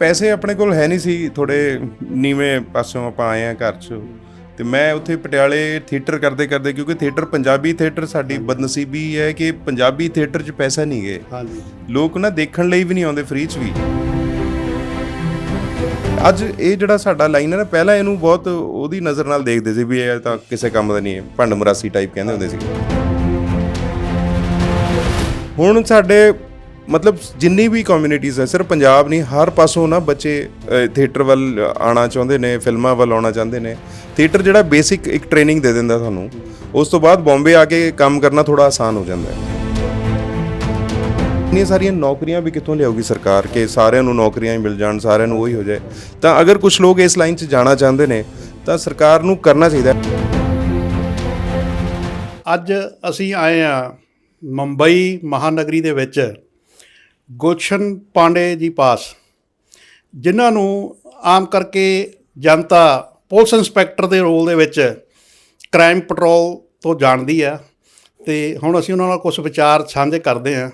ਪੈਸੇ ਆਪਣੇ ਕੋਲ ਹੈ ਨਹੀਂ ਸੀ ਥੋੜੇ ਨੀਵੇਂ ਪਾਸਿਓਂ ਆਪਾਂ ਆਏ ਆ ਘਰ 'ਚ। ਤੇ ਮੈਂ ਉੱਥੇ ਪਟਿਆਲੇ ਥੀਏਟਰ ਕਰਦੇ ਕਰਦੇ ਕਿਉਂਕਿ ਥੀਏਟਰ ਪੰਜਾਬੀ ਥੀਏਟਰ ਸਾਡੀ ਬਦਨਸੀਬੀ ਹੈ ਕਿ ਪੰਜਾਬੀ ਥੀਏਟਰ 'ਚ ਪੈਸਾ ਨਹੀਂ ਗਏ ਹਾਂਜੀ। ਲੋਕ ਨਾ ਦੇਖਣ ਲਈ ਵੀ ਨਹੀਂ ਆਉਂਦੇ ਫ੍ਰੀ 'ਚ ਵੀ। ਅੱਜ ਇਹ ਜਿਹੜਾ ਸਾਡਾ ਲਾਈਨ ਹੈ ਨਾ ਪਹਿਲਾਂ ਇਹਨੂੰ ਬਹੁਤ ਉਹਦੀ ਨਜ਼ਰ ਨਾਲ ਦੇਖਦੇ ਸੀ ਵੀ ਇਹ ਤਾਂ ਕਿਸੇ ਕੰਮ ਦਾ ਨਹੀਂ ਹੈ ਭੰਡ ਮਰਾਸੀ ਟਾਈਪ ਕਹਿੰਦੇ ਹੁੰਦੇ ਸੀ। ਹੁਣ ਸਾਡੇ ਮਤਲਬ ਜਿੰਨੀ ਵੀ ਕਮਿਊਨਿਟੀਜ਼ ਹੈ, ਸਿਰਫ ਪੰਜਾਬ ਨਹੀਂ, ਹਰ ਪਾਸੋਂ ਨਾ ਬੱਚੇ ਥੀਏਟਰ ਵੱਲ ਆਉਣਾ ਚਾਹੁੰਦੇ ਨੇ, ਫਿਲਮਾਂ ਵੱਲ ਆਉਣਾ ਚਾਹੁੰਦੇ ਨੇ। ਥੀਏਟਰ ਜਿਹੜਾ ਬੇਸਿਕ ਇੱਕ ਟ੍ਰੇਨਿੰਗ ਦੇ ਦਿੰਦਾ ਤੁਹਾਨੂੰ, ਉਸ ਤੋਂ ਬਾਅਦ ਬੰਬੇ ਆ ਕੇ ਕੰਮ ਕਰਨਾ ਥੋੜਾ ਆਸਾਨ ਹੋ ਜਾਂਦਾ ਹੈ। ਇੰਨੀਆਂ ਸਾਰੀਆਂ ਨੌਕਰੀਆਂ ਵੀ ਕਿੱਥੋਂ ਲਿਆਉਗੀ ਸਰਕਾਰ ਕਿ ਸਾਰਿਆਂ ਨੂੰ ਨੌਕਰੀਆਂ ਹੀ ਮਿਲ ਜਾਣ, ਸਾਰਿਆਂ ਨੂੰ ਉਹੀ ਹੋ ਜਾਏ। ਤਾਂ ਅਗਰ ਕੁਝ ਲੋਕ ਇਸ ਲਾਈਨ 'ਚ ਜਾਣਾ ਚਾਹੁੰਦੇ ਨੇ, ਤਾਂ ਸਰਕਾਰ ਨੂੰ ਕਰਨਾ ਚਾਹੀਦਾ ਅੱਜ ਅਸੀਂ ਆਏ ਆ ਮੁੰਬਈ ਮਹਾਨਗਰੀ ਦੇ ਵਿੱਚ। ਗੁਲਸ਼ਨ ਪਾਂਡੇ ਜੀ ਪਾਸ, ਜਿਨ੍ਹਾਂ ਨੂੰ ਆਮ ਕਰਕੇ ਜਨਤਾ ਪੁਲਿਸ ਇੰਸਪੈਕਟਰ ਦੇ ਰੋਲ ਦੇ ਵਿੱਚ ਕ੍ਰਾਈਮ ਪੈਟਰੋਲ ਤੋਂ ਜਾਣਦੀ ਆ ਤੇ ਹੁਣ ਅਸੀਂ ਉਹਨਾਂ ਨਾਲ ਕੁਝ ਵਿਚਾਰ ਸਾਂਝੇ ਕਰਦੇ ਹਾਂ।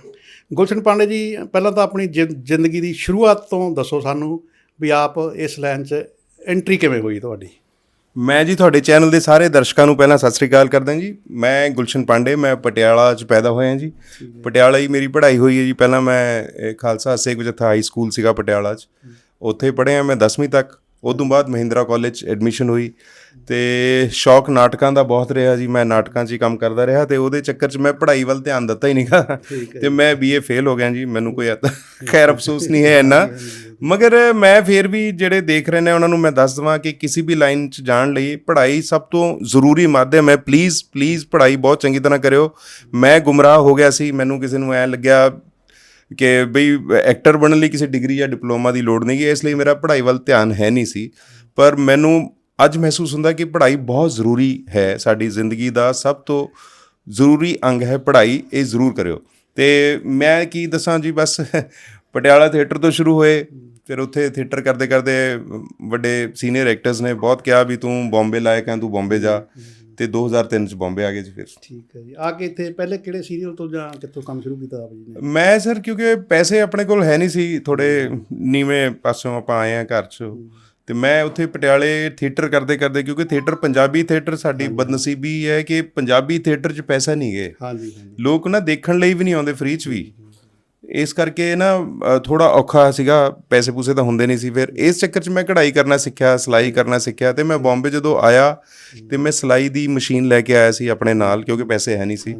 ਗੁਲਸ਼ਨ ਪਾਂਡੇ ਜੀ, ਪਹਿਲਾਂ ਤਾਂ ਆਪਣੀ ਜ਼ਿੰ- ਜ਼ਿੰਦਗੀ ਦੀ ਸ਼ੁਰੂਆਤ ਤੋਂ ਦੱਸੋ ਸਾਨੂੰ ਵੀ ਆਪ ਇਸ ਲਾਈਨ 'ਚ ਐਂਟਰੀ ਕਿਵੇਂ ਹੋਈ ਤੁਹਾਡੀ? ਮੈਂ ਜੀ ਤੁਹਾਡੇ ਚੈਨਲ ਦੇ ਸਾਰੇ ਦਰਸ਼ਕਾਂ ਨੂੰ ਪਹਿਲਾਂ ਸਤਿ ਸ੍ਰੀ ਅਕਾਲ ਕਰਦਾ ਜੀ। ਮੈਂ ਗੁਲਸ਼ਨ ਪਾਂਡੇ ਮੈਂ ਪਟਿਆਲਾ 'ਚ ਪੈਦਾ ਹੋਇਆ ਜੀ। ਪਟਿਆਲਾ ਹੀ ਮੇਰੀ ਪੜ੍ਹਾਈ ਹੋਈ ਹੈ ਜੀ। ਪਹਿਲਾਂ ਮੈਂ ਖਾਲਸਾ ਸੇਖ ਜਥਾ ਹਾਈ ਸਕੂਲ ਸੀਗਾ ਪਟਿਆਲਾ 'ਚ। ਉੱਥੇ ਪੜ੍ਹਿਆ ਮੈਂ 10ਵੀਂ ਤੱਕ। ਉਸ ਤੋਂ ਬਾਅਦ ਮਹਿੰਦਰਾ ਕਾਲਜ ਐਡਮਿਸ਼ਨ ਹੋਈ। ਤੇ ਸ਼ੌਕ ਨਾਟਕਾਂ ਦਾ ਬਹੁਤ ਰਿਹਾ ਜੀ। ਮੈਂ ਨਾਟਕਾਂ 'ਚ ਹੀ ਕੰਮ ਕਰਦਾ ਰਿਹਾ ਤੇ ਉਹਦੇ ਚੱਕਰ 'ਚ ਮੈਂ ਪੜ੍ਹਾਈ ਵੱਲ ਧਿਆਨ ਦਿੱਤਾ ਹੀ ਨਹੀਂਗਾ ਤੇ ਮੈਂ ਬੀਏ ਫੇਲ ਹੋ ਗਿਆ ਜੀ। ਮੈਨੂੰ ਕੋਈ ਖੈਰ ਅਫਸੋਸ ਨਹੀਂ ਹੈ ਇੰਨਾ। ਮਗਰ ਮੈਂ ਫੇਰ ਵੀ ਜਿਹੜੇ ਦੇਖ ਰਹੇ ਨੇ, ਉਹਨਾਂ ਨੂੰ ਮੈਂ ਦੱਸ ਦਵਾਂ ਕਿ ਕਿਸੇ ਵੀ ਲਾਈਨ 'ਚ ਜਾਣ ਲਈ ਪੜ੍ਹਾਈ ਸਭ ਤੋਂ ਜ਼ਰੂਰੀ ਮਾਧਿਅਮ ਹੈ। ਪਲੀਜ਼ ਪਲੀਜ਼ ਪੜ੍ਹਾਈ ਬਹੁਤ ਚੰਗੀ ਤਰ੍ਹਾਂ ਕਰਿਓ। ਮੈਂ ਗੁੰਮਰਾਹ ਹੋ ਗਿਆ ਸੀ, ਮੈਨੂੰ ਕਿਸੇ ਨੂੰ ਐ ਲੱਗਿਆ ਕਿ ਬਈ ਐਕਟਰ ਬਣਨ ਲਈ ਕਿਸੇ ਡਿਗਰੀ ਜਾਂ ਡਿਪਲੋਮਾ ਦੀ ਲੋੜ ਨਹੀਂ ਹੈ ਇਸ ਲਈ ਮੇਰਾ ਪੜ੍ਹਾਈ ਵੱਲ ਧਿਆਨ ਹੈ ਨਹੀਂ ਸੀ। ਪਰ ਮੈਨੂੰ ਅੱਜ ਮਹਿਸੂਸ ਹੁੰਦਾ ਕਿ ਪੜ੍ਹਾਈ ਬਹੁਤ ਜ਼ਰੂਰੀ ਹੈ, ਸਾਡੀ ਜ਼ਿੰਦਗੀ ਦਾ ਸਭ ਤੋਂ ਜ਼ਰੂਰੀ ਅੰਗ ਹੈ ਪੜ੍ਹਾਈ, ਇਹ ਜ਼ਰੂਰ ਕਰਿਓ। ਤੇ ਮੈਂ ਕੀ ਦੱਸਾਂ ਜੀ, ਬਸ ਪਟਿਆਲਾ ਥੀਏਟਰ ਤੋਂ ਸ਼ੁਰੂ ਹੋਏ ਫਿਰ ਉੱਥੇ ਥੀਏਟਰ ਕਰਦੇ ਕਰਦੇ ਵੱਡੇ ਸੀਨੀਅਰ ਐਕਟਰਸ ਨੇ ਬਹੁਤ ਕਿਹਾ ਵੀ ਤੂੰ ਬੰਬੇ ਲਾਇਕ ਹੈ ਤੂੰ ਬੰਬੇ ਜਾ। ਤੇ 2003 ਚ ਬੰਬੇ ਆ ਗਏ ਜੀ ਫਿਰ। ਠੀਕ ਹੈ ਜੀ। ਆ ਕੇ ਇੱਥੇ ਪਹਿਲੇ ਕਿਹੜੇ ਸੀਰੀਅਲ ਤੋਂ ਜਾਂ ਕਿੱਥੋਂ ਕੰਮ ਸ਼ੁਰੂ ਕੀਤਾ ਆਪ ਜੀ ਨੇ? ਮੈਂ ਸਰ ਕਿਉਂਕਿ ਪੈਸੇ ਆਪਣੇ ਕੋਲ ਹੈ ਨਹੀਂ ਸੀ ਥੋੜੇ ਨੀਵੇਂ ਪਾਸਿਓਂ ਆਪਾਂ ਆਏ ਆ ਘਰ 'ਚ। ਤੇ ਮੈਂ ਉੱਥੇ ਪਟਿਆਲੇ ਥੀਏਟਰ ਕਰਦੇ ਕਰਦੇ ਕਿਉਂਕਿ ਥੀਏਟਰ ਪੰਜਾਬੀ ਥੀਏਟਰ ਸਾਡੀ ਬਦਨਸੀਬੀ ਹੈ ਕਿ ਪੰਜਾਬੀ ਥੀਏਟਰ 'ਚ ਪੈਸਾ ਨਹੀਂ ਗਏ ਹਾਂਜੀ ਹਾਂਜੀ। ਲੋਕ ਨਾ ਦੇਖਣ ਲਈ ਵੀ ਨਹੀਂ ਆਉਂਦੇ ਫ੍ਰੀ 'ਚ ਵੀ। ਇਸ ਕਰਕੇ ਨਾ ਥੋੜਾ ਔਖਾ ਸੀਗਾ ਪੈਸੇ ਪੂਸੇ ਤਾਂ ਹੁੰਦੇ ਨਹੀਂ ਸੀ। ਫਿਰ ਇਸ ਚੱਕਰ 'ਚ ਮੈਂ ਕਢਾਈ ਕਰਨਾ ਸਿੱਖਿਆ ਸਿਲਾਈ ਕਰਨਾ ਸਿੱਖਿਆ ਤੇ ਮੈਂ ਬੰਬੇ ਜਦੋਂ ਆਇਆ ਤੇ ਮੈਂ ਸਿਲਾਈ ਦੀ ਮਸ਼ੀਨ ਲੈ ਕੇ ਆਇਆ ਸੀ ਆਪਣੇ ਨਾਲ ਕਿਉਂਕਿ ਪੈਸੇ ਹੈ ਨਹੀਂ ਸੀ।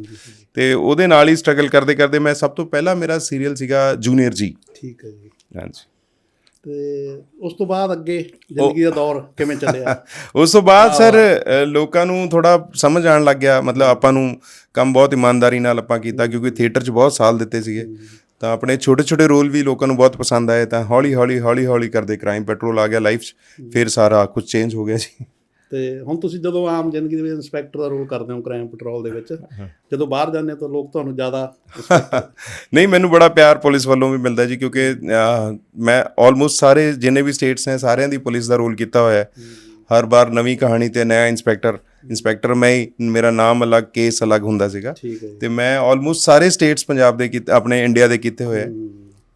ਤੇ ਉਹਦੇ ਨਾਲ ਹੀ ਸਟਰਗਲ ਕਰਦੇ ਕਰਦੇ ਮੈਂ ਸਭ ਤੋਂ ਪਹਿਲਾਂ ਮੇਰਾ ਸੀਰੀਅਲ ਸੀਗਾ ਜੂਨੀਅਰ ਜੀ ਠੀਕ ਹੈ ਜੀ। ਹਾਂਜੀ। ਤੇ ਉਸ ਤੋਂ ਬਾਅਦ ਅੱਗੇ ਜ਼ਿੰਦਗੀ ਦਾ ਦੌਰ ਕਿਵੇਂ ਚੱਲਿਆ? ਉਸ ਤੋਂ ਬਾਅਦ ਸਰ ਲੋਕਾਂ ਨੂੰ ਥੋੜਾ ਸਮਝ ਆਉਣ ਲੱਗ ਗਿਆ। ਮਤਲਬ ਆਪਾਂ ਨੂੰ ਕੰਮ ਬਹੁਤ ਇਮਾਨਦਾਰੀ ਨਾਲ ਆਪਾਂ ਕੀਤਾ ਕਿਉਂਕਿ ਥੀਏਟਰ 'ਚ ਬਹੁਤ ਸਾਲ ਦਿੱਤੇ ਸੀਗੇ। ਤਾਂ ਆਪਣੇ ਛੋਟੇ ਛੋਟੇ ਰੋਲ ਵੀ ਲੋਕਾਂ ਨੂੰ ਬਹੁਤ ਪਸੰਦ ਆਏ ਤਾਂ ਹੌਲੀ ਹੌਲੀ ਹੌਲੀ ਹੌਲੀ ਕਰਦੇ ਕ੍ਰਾਈਮ ਪੈਟਰੋਲ ਆ ਗਿਆ ਲਾਈਫ 'ਚ ਫਿਰ ਸਾਰਾ ਕੁਝ ਚੇਂਜ ਹੋ ਗਿਆ ਜੀ। ਤੇ ਹੁਣ ਤੁਸੀਂ ਜਦੋਂ ਆਮ ਜ਼ਿੰਦਗੀ ਦੇ ਵਿੱਚ ਇੰਸਪੈਕਟਰ ਦਾ ਰੋਲ ਕਰਦੇ ਹੋ ਕ੍ਰਾਈਮ ਪੈਟਰੋਲ ਦੇ ਵਿੱਚ ਜਦੋਂ ਬਾਹਰ ਜਾਂਦੇ ਹੋ ਤਾਂ ਲੋਕ ਤੁਹਾਨੂੰ ਜ਼ਿਆਦਾ ਨਹੀਂ ਮੈਨੂੰ ਬੜਾ ਪਿਆਰ ਪੁਲਿਸ ਵੱਲੋਂ ਵੀ ਮਿਲਦਾ ਜੀ ਕਿਉਂਕਿ ਮੈਂ ਆਲਮੋਸਟ ਸਾਰੇ ਜਿੰਨੇ ਵੀ ਸਟੇਟਸ ਨੇ ਸਾਰਿਆਂ ਦੀ ਪੁਲਿਸ ਦਾ ਰੋਲ ਕੀਤਾ ਹੋਇਆ ਹੈ। ਹਰ ਵਾਰ ਨਵੀਂ ਕਹਾਣੀ ਤੇ ਨਵਾਂ ਇੰਸਪੈਕਟਰ ਇੰਸਪੈਕਟਰ ਮੈਂ ਹੀ ਮੇਰਾ ਨਾਮ ਅਲੱਗ ਕੇਸ ਅਲੱਗ ਹੁੰਦਾ ਸੀਗਾ। ਤੇ ਮੈਂ ਆਲਮੋਸਟ ਸਾਰੇ ਸਟੇਟਸ ਪੰਜਾਬ ਦੇ ਕੀਤੇ ਆਪਣੇ ਇੰਡੀਆ ਦੇ ਕੀਤੇ ਹੋਏ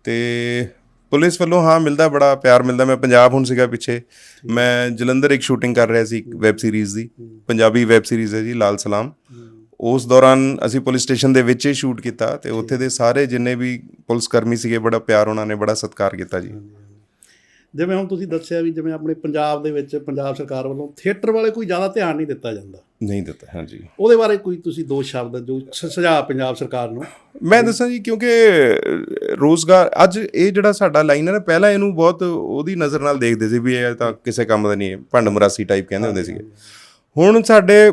ਤੇ ਪੁਲਿਸ ਵੱਲੋਂ ਹਾਂ ਮਿਲਦਾ ਬੜਾ ਪਿਆਰ ਮਿਲਦਾ। ਮੈਂ ਪੰਜਾਬ ਹੁਣ ਸੀਗਾ ਪਿੱਛੇ। ਮੈਂ ਜਲੰਧਰ ਇੱਕ ਸ਼ੂਟਿੰਗ ਕਰ ਰਿਹਾ ਸੀ ਵੈਬ ਸੀਰੀਜ਼ ਦੀ। ਪੰਜਾਬੀ ਵੈਬ ਸੀਰੀਜ਼ ਹੈ ਜੀ ਲਾਲ ਸਲਾਮ। ਉਸ ਦੌਰਾਨ ਅਸੀਂ ਪੁਲਿਸ ਸਟੇਸ਼ਨ ਦੇ ਵਿੱਚ ਹੀ ਸ਼ੂਟ ਕੀਤਾ ਤੇ ਉੱਥੇ ਦੇ ਸਾਰੇ ਜਿੰਨੇ ਵੀ ਪੁਲਿਸ ਕਰਮੀ ਸੀਗੇ ਬੜਾ ਪਿਆਰ ਉਹਨਾਂ ਨੇ ਬੜਾ ਸਤਿਕਾਰ ਕੀਤਾ ਜੀ। ਜਿਵੇਂ ਹੁਣ ਤੁਸੀਂ ਦੱਸਿਆ ਵੀ ਜਿਵੇਂ ਆਪਣੇ ਪੰਜਾਬ ਦੇ ਵਿੱਚ ਪੰਜਾਬ ਸਰਕਾਰ ਵੱਲੋਂ ਥੀਏਟਰ ਵਾਲੇ ਕੋਈ ਜ਼ਿਆਦਾ ਧਿਆਨ ਨਹੀਂ ਦਿੱਤਾ ਜਾਂਦਾ। ਨਹੀਂ ਦਿੱਤਾ ਹਾਂਜੀ। ਉਹਦੇ ਬਾਰੇ ਕੋਈ ਤੁਸੀਂ ਦੋ ਸ਼ਬਦ ਜੋ ਸੁਝਾਅ ਪੰਜਾਬ ਸਰਕਾਰ ਨੂੰ। ਮੈਂ ਦੱਸਾਂ ਜੀ ਕਿਉਂਕਿ ਰੋਜ਼ਗਾਰ ਅੱਜ ਇਹ ਜਿਹੜਾ ਸਾਡਾ ਲਾਈਨ ਹੈ ਨਾ ਪਹਿਲਾਂ ਇਹਨੂੰ ਬਹੁਤ ਉਹਦੀ ਨਜ਼ਰ ਨਾਲ ਦੇਖਦੇ ਸੀ ਵੀ ਇਹ ਤਾਂ ਕਿਸੇ ਕੰਮ ਦਾ ਨਹੀਂ ਹੈ ਭੰਡ ਮਰਾਸੀ ਟਾਈਪ ਕਹਿੰਦੇ ਹੁੰਦੇ ਸੀਗੇ। ਹੁਣ ਸਾਡੇ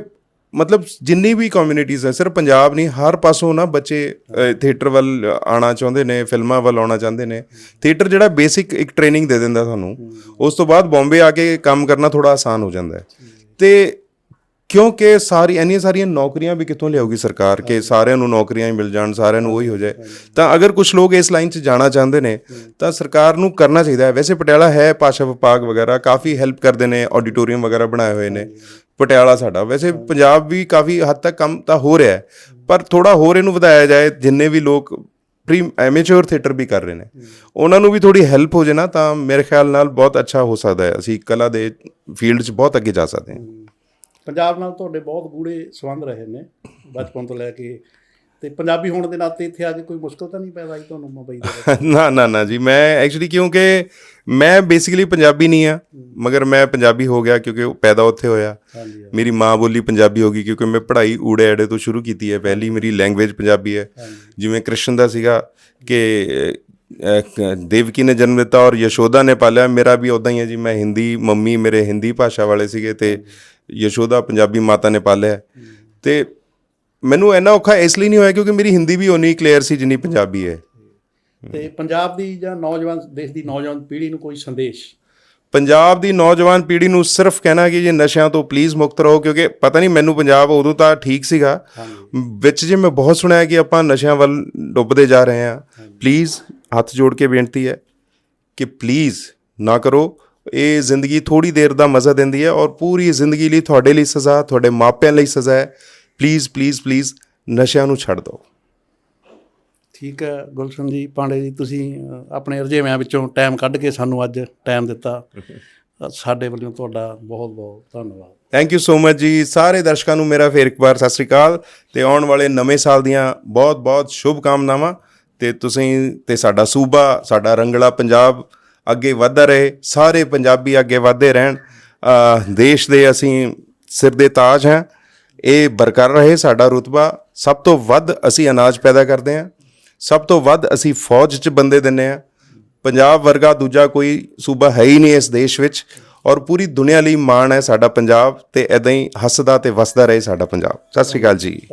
ਮਤਲਬ ਜਿੰਨੀ ਵੀ ਕਮਿਊਨਿਟੀਜ਼ ਹੈ, ਸਿਰਫ ਪੰਜਾਬ ਨਹੀਂ, ਹਰ ਪਾਸੋਂ ਨਾ ਬੱਚੇ ਥੀਏਟਰ ਵੱਲ ਆਉਣਾ ਚਾਹੁੰਦੇ ਨੇ, ਫਿਲਮਾਂ ਵੱਲ ਆਉਣਾ ਚਾਹੁੰਦੇ ਨੇ। ਥੀਏਟਰ ਜਿਹੜਾ ਬੇਸਿਕ ਇੱਕ ਟ੍ਰੇਨਿੰਗ ਦੇ ਦਿੰਦਾ ਤੁਹਾਨੂੰ, ਉਸ ਤੋਂ ਬਾਅਦ ਬੰਬੇ ਆ ਕੇ ਕੰਮ ਕਰਨਾ ਥੋੜਾ ਆਸਾਨ ਹੋ ਜਾਂਦਾ ਹੈ। ਤੇ ਕਿਉਂਕਿ ਸਾਰੀ, ਇੰਨੀਆਂ ਸਾਰੀਆਂ ਨੌਕਰੀਆਂ ਵੀ ਕਿੱਥੋਂ ਲਿਆਉਗੀ ਸਰਕਾਰ ਕਿ ਸਾਰਿਆਂ ਨੂੰ ਨੌਕਰੀਆਂ ਹੀ ਮਿਲ ਜਾਣ, ਸਾਰਿਆਂ ਨੂੰ ਉਹੀ ਹੋ ਜਾਏ। ਤਾਂ ਅਗਰ ਕੁਝ ਲੋਕ ਇਸ ਲਾਈਨ 'ਚ ਜਾਣਾ ਚਾਹੁੰਦੇ ਨੇ, ਤਾਂ ਸਰਕਾਰ ਨੂੰ ਕਰਨਾ ਚਾਹੀਦਾ ਹੈ। ਵੈਸੇ ਪਟਿਆਲਾ ਹੈ, ਭਾਸ਼ਾ ਵਿਭਾਗ ਵਗੈਰਾ ਕਾਫੀ ਹੈਲਪ ਕਰਦੇ ਨੇ ਆਡੀਟੋਰੀਅਮ ਵਗੈਰਾ ਬਣਾਏ ਹੋਏ ਨੇ। ਪਟਿਆਲਾ ਸਾਡਾ। ਵੈਸੇ ਪੰਜਾਬ ਵੀ ਕਾਫੀ ਹੱਦ ਤੱਕ ਕੰਮ ਤਾਂ ਹੋ ਰਿਹਾ ਹੈ ਪਰ ਥੋੜਾ ਹੋਰ ਇਹਨੂੰ ਵਧਾਇਆ ਜਾਏ ਜਿੰਨੇ ਵੀ ਲੋਕ ਪ੍ਰੀ ਐਮੇਚਰ ਥੀਏਟਰ ਵੀ ਕਰ ਰਹੇ ਨੇ। ਉਹਨਾਂ ਨੂੰ ਵੀ ਥੋੜੀ ਹੈਲਪ ਹੋ ਜੇ ਨਾ ਤਾਂ ਮੇਰੇ ਖਿਆਲ ਨਾਲ ਬਹੁਤ ਅੱਛਾ ਹੋ ਸਕਦਾ ਹੈ। ਅਸੀਂ ਕਲਾ ਦੇ ਫੀਲਡ 'ਚ ਬਹੁਤ ਅੱਗੇ ਜਾ ਸਕਦੇ ਹਾਂ। ਪੰਜਾਬ ਨਾਲ ਤੁਹਾਡੇ ਬਹੁਤ ਗੂੜੇ ਸੰਬੰਧ ਰਹੇ ਨੇ ਬਚਪਨ ਤੋਂ ਲੈ ਕੇ ਤੇ ਪੰਜਾਬੀ ਹੋਣ ਦੇ ਨਾਤੇ ਇੱਥੇ ਆ ਕੇ ਕੋਈ ਮੁਸ਼ਕਲ ਤਾਂ ਨਹੀਂ ਪੈਦਾ ਆਈ ਤੁਹਾਨੂੰ ਮੁੰਬਈ ਦੇ ਨਾ ਨਾ ਨਾ ਜੀ ਮੈਂ ਐਕਚੁਅਲੀ ਕਿਉਂਕਿ ਮੈਂ ਬੇਸਿਕਲੀ ਪੰਜਾਬੀ ਨਹੀਂ ਆ ਮਗਰ ਮੈਂ ਪੰਜਾਬੀ ਹੋ ਗਿਆ ਕਿਉਂਕਿ ਉਹ ਪੈਦਾ ਉੱਥੇ ਹੋਇਆ। ਮੇਰੀ ਮਾਂ ਬੋਲੀ ਪੰਜਾਬੀ ਹੋ ਗਈ ਕਿਉਂਕਿ ਮੈਂ ਪੜ੍ਹਾਈ ਊੜੇ ਐੜੇ ਤੋਂ ਸ਼ੁਰੂ ਕੀਤੀ ਹੈ। ਪਹਿਲੀ ਮੇਰੀ ਲੈਂਗੁਏਜ ਪੰਜਾਬੀ ਹੈ। ਜਿਵੇਂ ਕ੍ਰਿਸ਼ਨ ਦਾ ਸੀਗਾ ਕ- ਦੇਵਕੀ ਨੇ ਜਨਮ ਦਿੱਤਾ ਔਰ ਯਸ਼ੋਦਾ ਨੇ ਪਾਲਿਆ। ਮੇਰਾ ਵੀ ਉਦਾਂ ਹੀ ਹੈ ਜੀ ਮੈਂ ਹਿੰਦੀ ਮੰਮੀ ਮੇਰੇ ਹਿੰਦੀ ਭਾਸ਼ਾ ਵਾਲੇ ਸੀਗੇ ਤੇ ਯਸ਼ੋਦਾ ਪੰਜਾਬੀ ਮਾਤਾ ਨੇ ਪਾਲਿਆ। ਤੇ ਮੈਨੂੰ ਇੰਨਾ ਔਖਾ ਇਸ ਲਈ ਨਹੀਂ ਹੋਇਆ ਕਿਉਂਕਿ ਮੇਰੀ ਹਿੰਦੀ ਵੀ ਓਨੀ ਕਲੀਅਰ ਸੀ ਜਿੰਨੀ ਪੰਜਾਬੀ ਹੈ। ਤੇ ਪੰਜਾਬ ਦੀ ਜਾਂ ਨੌਜਵਾਨ ਦੇਸ਼ ਦੀ ਨੌਜਵਾਨ ਪੀੜ੍ਹੀ ਨੂੰ ਕੋਈ ਸੰਦੇਸ਼? ਪੰਜਾਬ ਦੀ ਨੌਜਵਾਨ ਪੀੜ੍ਹੀ ਨੂੰ ਸਿਰਫ ਕਹਿਣਾ ਕਿ ਜੇ ਨਸ਼ਿਆਂ ਤੋਂ ਪਲੀਜ਼ ਮੁਕਤ ਰਹੋ ਕਿਉਂਕਿ ਪਤਾ ਨਹੀਂ ਮੈਨੂੰ ਪੰਜਾਬ ਉਦੋਂ ਤਾਂ ਠੀਕ ਸੀਗਾ। ਵਿੱਚ ਜੇ ਮੈਂ ਬਹੁਤ ਸੁਣਿਆ ਕਿ ਆਪਾਂ ਨਸ਼ਿਆਂ ਵੱਲ ਡੁੱਬਦੇ ਜਾ ਰਹੇ ਹਾਂ ਪਲੀਜ਼ ਹੱਥ ਜੋੜ ਕੇ ਬੇਨਤੀ ਹੈ ਕਿ ਪਲੀਜ਼ ਨਾ ਕਰੋ। ਇਹ ਜ਼ਿੰਦਗੀ ਥੋੜੀ ਦੇਰ ਦਾ ਮਜ਼ਾ ਦਿੰਦੀ ਹੈ ਔਰ ਪੂਰੀ ਜ਼ਿੰਦਗੀ ਲਈ ਤੁਹਾਡੇ ਲਈ ਸਜ਼ਾ ਤੁਹਾਡੇ ਮਾਪਿਆਂ ਲਈ ਸਜ਼ਾ ਹੈ। ਪਲੀਜ਼ ਪਲੀਜ਼ ਪਲੀਜ਼ ਨਸ਼ਿਆਂ ਨੂੰ ਛੱਡ ਦਿਓ। ਠੀਕ ਹੈ ਗੁਲਸ਼ਨ ਜੀ ਪਾਂਡੇ ਜੀ ਤੁਸੀਂ ਆਪਣੇ ਰੁਝੇਵਿਆਂ ਵਿੱਚੋਂ ਟਾਈਮ ਕੱਢ ਕੇ ਸਾਨੂੰ ਅੱਜ ਟਾਈਮ ਦਿੱਤਾ। ਸਾਡੇ ਵੱਲੋਂ ਤੁਹਾਡਾ ਬਹੁਤ ਬਹੁਤ ਧੰਨਵਾਦ। ਥੈਂਕ ਯੂ ਸੋ ਮਚ ਜੀ। ਸਾਰੇ ਦਰਸ਼ਕਾਂ ਨੂੰ ਮੇਰਾ ਫੇਰ ਇੱਕ ਵਾਰ ਸਤਿ ਸ੍ਰੀ ਅਕਾਲ। ਤੇ ਆਉਣ ਵਾਲੇ ਨਵੇਂ ਸਾਲ ਦੀਆਂ ਬਹੁਤ-ਬਹੁਤ ਸ਼ੁਭ ਕਾਮਨਾਵਾਂ ਤੇ ਤੁਸੀਂ ਤੇ ਸਾਡਾ ਸੂਬਾ ਸਾਡਾ ਰੰਗਲਾ ਪੰਜਾਬ ਅੱਗੇ ਵਧਦਾ ਰਹੇ ਸਾਰੇ ਪੰਜਾਬੀ ਅੱਗੇ ਵਧਦੇ ਰਹਿਣ। ਦੇਸ਼ ਦੇ ਅਸੀਂ ਸਿਰ ਦੇ ਤਾਜ ਹਾਂ। ਇਹ ਬਰਕਰਾਰ ਰਹੇ, ਸਾਡਾ ਰੁਤਬਾ। ਸਭ ਤੋਂ ਵੱਧ ਅਸੀਂ ਅਨਾਜ ਪੈਦਾ ਕਰਦੇ ਹਾਂ। ਸਭ ਤੋਂ ਵੱਧ ਅਸੀਂ ਫੌਜ 'ਚ ਬੰਦੇ ਦਿੰਨੇ ਆ ਪੰਜਾਬ ਵਰਗਾ ਦੂਜਾ ਕੋਈ ਸੂਬਾ ਹੈ ਹੀ ਨਹੀਂ ਇਸ ਦੇਸ਼ ਵਿੱਚ। ਔਰ ਪੂਰੀ ਦੁਨੀਆ ਲਈ ਮਾਣ ਹੈ ਸਾਡਾ ਪੰਜਾਬ ਤੇ ਐਦਾਂ ਹੀ ਹੱਸਦਾ ਤੇ ਵਸਦਾ ਰਹੇ ਸਾਡਾ ਪੰਜਾਬ। ਸਤਿ ਸ੍ਰੀ ਅਕਾਲ ਜੀ।